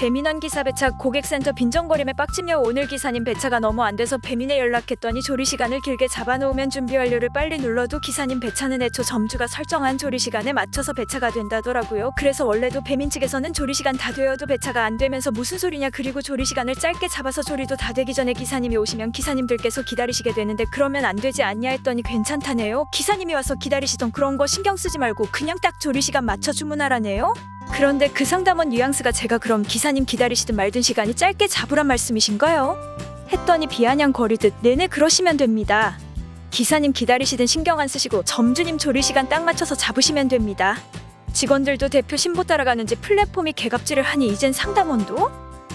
배민원 기사 배차 고객센터 빈정거림에 빡침요 오늘 기사님 배차가 너무 안 돼서 배민에 연락했더니 조리 시간을 길게 잡아놓으면 준비 완료를 빨리 눌러도 기사님 배차는 애초 점주가 설정한 조리 시간에 맞춰서 배차가 된다더라고요. 그래서 원래도 배민 측에서는 조리 시간 다 되어도 배차가 안 되면서 무슨 소리냐 그리고 조리 시간을 짧게 잡아서 조리도 다 되기 전에 기사님이 오시면 기사님들께서 기다리시게 되는데 그러면 안 되지 않냐 했더니 괜찮다네요. 기사님이 와서 기다리시던 그런 거 신경 쓰지 말고 그냥 딱 조리 시간 맞춰 주문하라네요. 그런데 그 상담원 뉘앙스가 제가 그럼 기사님 기다리시든 말든 시간이 짧게 잡으란 말씀이신가요? 했더니 비아냥 거리듯 네네 그러시면 됩니다. 기사님 기다리시든 신경 안 쓰시고 점주님 조리 시간 딱 맞춰서 잡으시면 됩니다. 직원들도 대표 신보 따라가는지 플랫폼이 개갑질을 하니 이젠 상담원도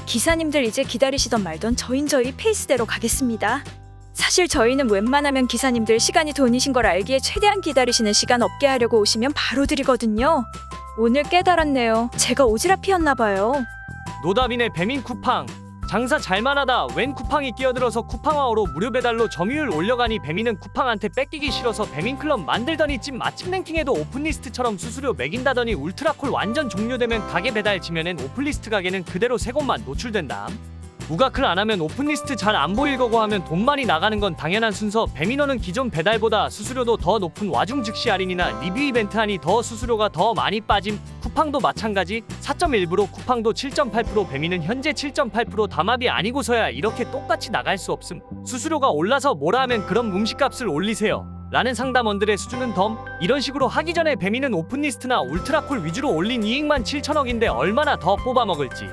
기사님들 이제 기다리시던 말던 저인 저희 페이스대로 가겠습니다. 사실 저희는 웬만하면 기사님들 시간이 돈이신 걸 알기에 최대한 기다리시는 시간 없게 하려고 오시면 바로 드리거든요. 오늘 깨달았네요. 제가 오지랖이었나 봐요. 노다빈의 배민 쿠팡 장사 잘만하다 웬 쿠팡이 끼어들어서 쿠팡화어로 무료 배달로 점유율 올려가니 배민은 쿠팡한테 뺏기기 싫어서 배민 클럽 만들더니 찜 맛집 랭킹에도 오픈리스트처럼 수수료 매긴다더니 울트라콜 완전 종료되면 가게 배달 지면엔 오픈리스트 가게는 그대로 세 곳만 노출된다 무가클 안 하면 오픈리스트 잘 안 보일 거고 하면 돈 많이 나가는 건 당연한 순서. 배민어는 기존 배달보다 수수료도 더 높은 와중 즉시 할인이나 리뷰 이벤트 하니 더 수수료가 더 많이 빠짐. 쿠팡도 마찬가지. 4.1% 쿠팡도 7.8% 배민은 현재 7.8% 담합이 아니고서야 이렇게 똑같이 나갈 수 없음. 수수료가 올라서 뭐라 하면 그럼 음식값을 올리세요. 라는 상담원들의 수준은 덤. 이런 식으로 하기 전에 배민은 오픈리스트나 울트라콜 위주로 올린 이익만 7천억인데 얼마나 더 뽑아먹을지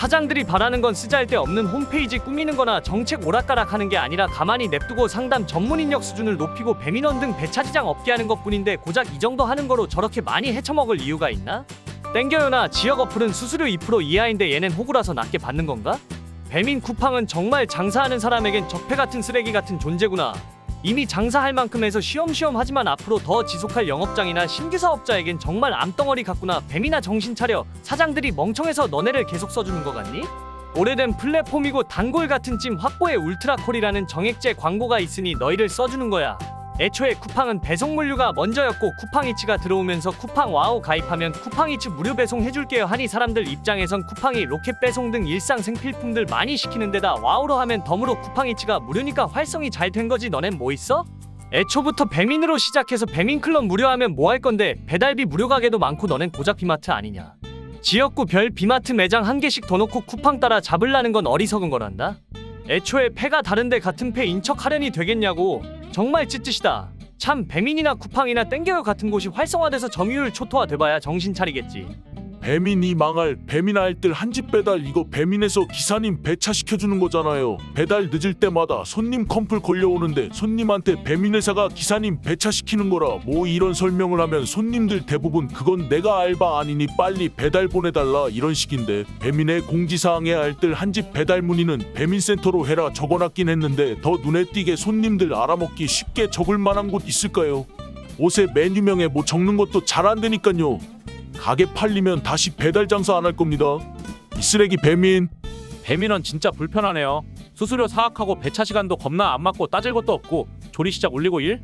사장들이 바라는 건 쓰잘데 없는 홈페이지 꾸미는 거나 정책 오락가락 하는 게 아니라 가만히 냅두고 상담 전문 인력 수준을 높이고 배민원 등 배차지장 없게 하는 것 뿐인데 고작 이 정도 하는 거로 저렇게 많이 헤쳐먹을 이유가 있나? 땡겨요나 지역 어플은 수수료 2% 이하인데 얘넨 호구라서 낮게 받는 건가? 배민 쿠팡은 정말 장사하는 사람에겐 적폐 같은 쓰레기 같은 존재구나. 이미 장사할 만큼 해서 쉬엄쉬엄 하지만 앞으로 더 지속할 영업장이나 신규 사업자에겐 정말 암덩어리 같구나. 뱀이나 정신 차려. 사장들이 멍청해서 너네를 계속 써주는 거 같니? 오래된 플랫폼이고 단골 같은 찜 확보의 울트라콜이라는 정액제 광고가 있으니 너희를 써주는 거야. 애초에 쿠팡은 배송 물류가 먼저였고 쿠팡이츠가 들어오면서 쿠팡 와우 가입하면 쿠팡이츠 무료 배송 해줄게요 하니 사람들 입장에선 쿠팡이 로켓 배송 등 일상 생필품들 많이 시키는 데다 와우로 하면 덤으로 쿠팡이츠가 무료니까 활성이 잘 된 거지 너넨 뭐 있어? 애초부터 배민으로 시작해서 배민 클럽 무료하면 뭐 할 건데 배달비 무료 가게도 많고 너넨 고작 비마트 아니냐 지역구 별 비마트 매장 한 개씩 더 놓고 쿠팡 따라 잡으려는 건 어리석은 거란다 애초에 패가 다른데 같은 패 인 척 하려니 되겠냐고 정말 찌찌시다. 참 배민이나 쿠팡이나 땡겨요 같은 곳이 활성화돼서 점유율 초토화 돼봐야 정신 차리겠지 배민이 망할 배민 알뜰 한집 배달 이거 배민에서 기사님 배차 시켜주는 거잖아요. 배달 늦을 때마다 손님 컴플 걸려오는데 손님한테 배민 회사가 기사님 배차 시키는 거라 뭐 이런 설명을 하면 손님들 대부분 그건 내가 알바 아니니 빨리 배달 보내달라 이런 식인데 배민의 공지사항에 알뜰 한 집 배달 문의는 배민센터로 해라 적어놨긴 했는데 더 눈에 띄게 손님들 알아먹기 쉽게 적을 만한 곳 있을까요? 옷에 메뉴명에 뭐 적는 것도 잘 안 되니까요. 가게 팔리면 다시 배달 장사 안 할 겁니다. 이 쓰레기 배민 배민원 진짜 불편하네요. 수수료 사악하고 배차 시간도 겁나 안 맞고 따질 것도 없고 조리 시작 올리고 일?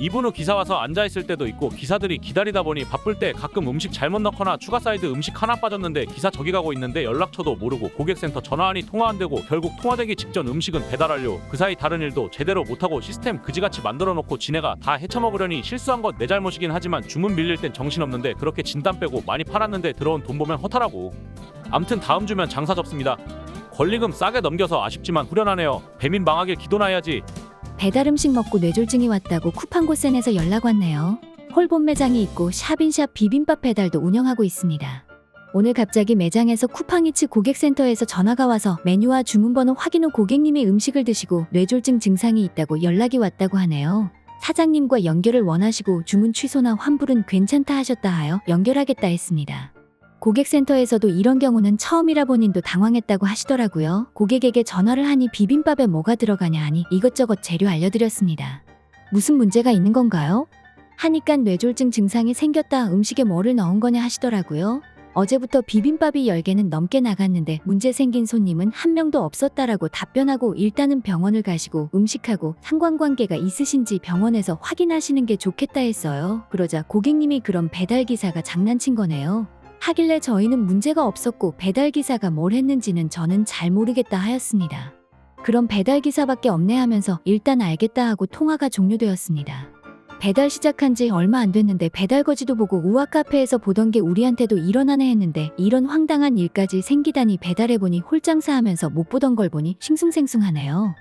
2분 후 기사 와서 앉아 있을 때도 있고 기사들이 기다리다 보니 바쁠 때 가끔 음식 잘못 넣거나 추가 사이드 음식 하나 빠졌는데 기사 저기 가고 있는데 연락처도 모르고 고객센터 전화하니 통화 안 되고 결국 통화되기 직전 음식은 배달 완료 그 사이 다른 일도 제대로 못하고 시스템 그지같이 만들어 놓고 지네가 다 헤쳐먹으려니 실수한 건 내 잘못이긴 하지만 주문 밀릴 땐 정신없는데 그렇게 진단 빼고 많이 팔았는데 들어온 돈 보면 허탈하고. 암튼 다음 주면 장사 접습니다. 권리금 싸게 넘겨서 아쉽지만 후련하네요. 배민 망하길 기도나 해야지 배달 음식 먹고 뇌졸중이 왔다고 쿠팡고센에서 연락 왔네요. 홀본 매장이 있고 샵인샵 비빔밥 배달도 운영하고 있습니다. 오늘 갑자기 매장에서 쿠팡이츠 고객센터에서 전화가 와서 메뉴와 주문번호 확인 후 고객님이 음식을 드시고 뇌졸중 증상이 있다고 연락이 왔다고 하네요. 사장님과 연결을 원하시고 주문 취소나 환불은 괜찮다 하셨다 하여 연결하겠다 했습니다. 고객센터에서도 이런 경우는 처음이라 본인도 당황했다고 하시더라고요. 고객에게 전화를 하니 비빔밥에 뭐가 들어가냐 하니 이것저것 재료 알려드렸습니다. 무슨 문제가 있는 건가요? 하니까 뇌졸중 증상이 생겼다 음식에 뭐를 넣은 거냐 하시더라고요. 어제부터 비빔밥이 10개는 넘게 나갔는데 문제 생긴 손님은 한 명도 없었다라고 답변하고 일단은 병원을 가시고 음식하고 상관관계가 있으신지 병원에서 확인하시는 게 좋겠다 했어요. 그러자 고객님이 그럼 배달기사가 장난친 거네요. 하길래 저희는 문제가 없었고 배달기사가 뭘 했는지는 저는 잘 모르겠다 하였습니다. 그럼 배달기사밖에 없네 하면서 일단 알겠다 하고 통화가 종료되었습니다. 배달 시작한 지 얼마 안 됐는데 배달 거지도 보고 우악 카페에서 보던 게 우리한테도 일어나네 했는데 이런 황당한 일까지 생기다니 배달해보니 홀장사 하면서 못 보던 걸 보니 싱숭생숭하네요.